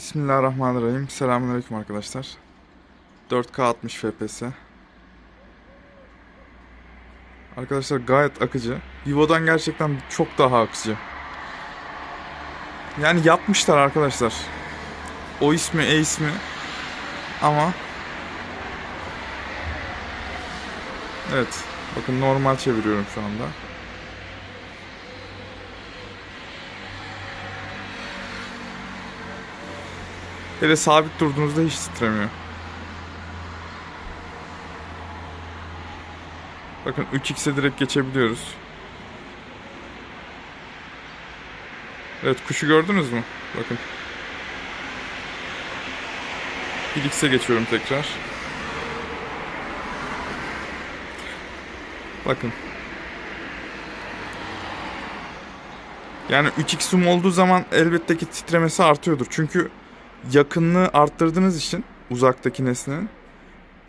Bismillahirrahmanirrahim. Selamünaleyküm arkadaşlar. 4K 60 FPS. Arkadaşlar gayet akıcı. Vivo'dan gerçekten çok daha akıcı. Yani yapmışlar arkadaşlar. O ismi, e ismi. Ama Evet. Bakın normal çeviriyorum şu anda. Hele sabit durduğunuzda hiç titremiyor. Bakın 3x'e direkt geçebiliyoruz. Evet kuşu gördünüz mü? Bakın. 1x'e geçiyorum tekrar. Bakın. Yani 3x zoom olduğu zaman elbette ki titremesi artıyordur. Çünkü yakınlığı arttırdığınız için uzaktaki nesnenin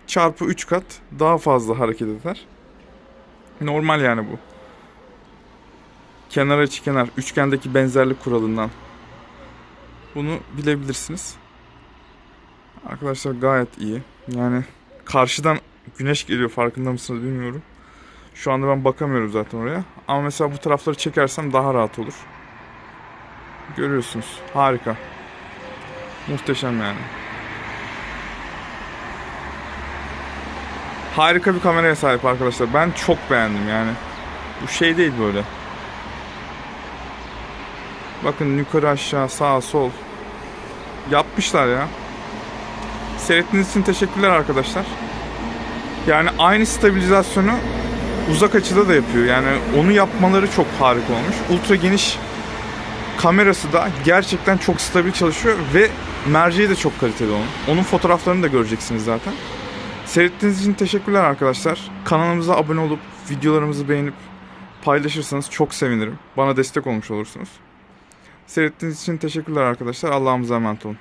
çarpı 3 kat daha fazla hareket eder. Normal yani bu. Kenar açı kenar üçgendeki benzerlik kuralından bunu bilebilirsiniz. Arkadaşlar gayet iyi. Yani karşıdan güneş geliyor farkında mısınız bilmiyorum. Şu anda ben bakamıyorum zaten oraya. Ama mesela bu tarafları çekersem daha rahat olur. Görüyorsunuz. Harika. Muhteşem yani. Harika bir kameraya sahip arkadaşlar. Ben çok beğendim yani. Bu şey değil böyle. Bakın yukarı aşağı sağ sol. Yapmışlar ya. Seyrettiğiniz için teşekkürler arkadaşlar. Yani aynı stabilizasyonu uzak açıda da yapıyor. Yani onu yapmaları çok harika olmuş. Ultra geniş kamerası da gerçekten çok stabil çalışıyor ve merceği de çok kaliteli onun. Onun fotoğraflarını da göreceksiniz zaten. Seyrettiğiniz için teşekkürler arkadaşlar. Kanalımıza abone olup videolarımızı beğenip paylaşırsanız çok sevinirim. Bana destek olmuş olursunuz. Seyrettiğiniz için teşekkürler arkadaşlar. Allah'ımıza emanet olun.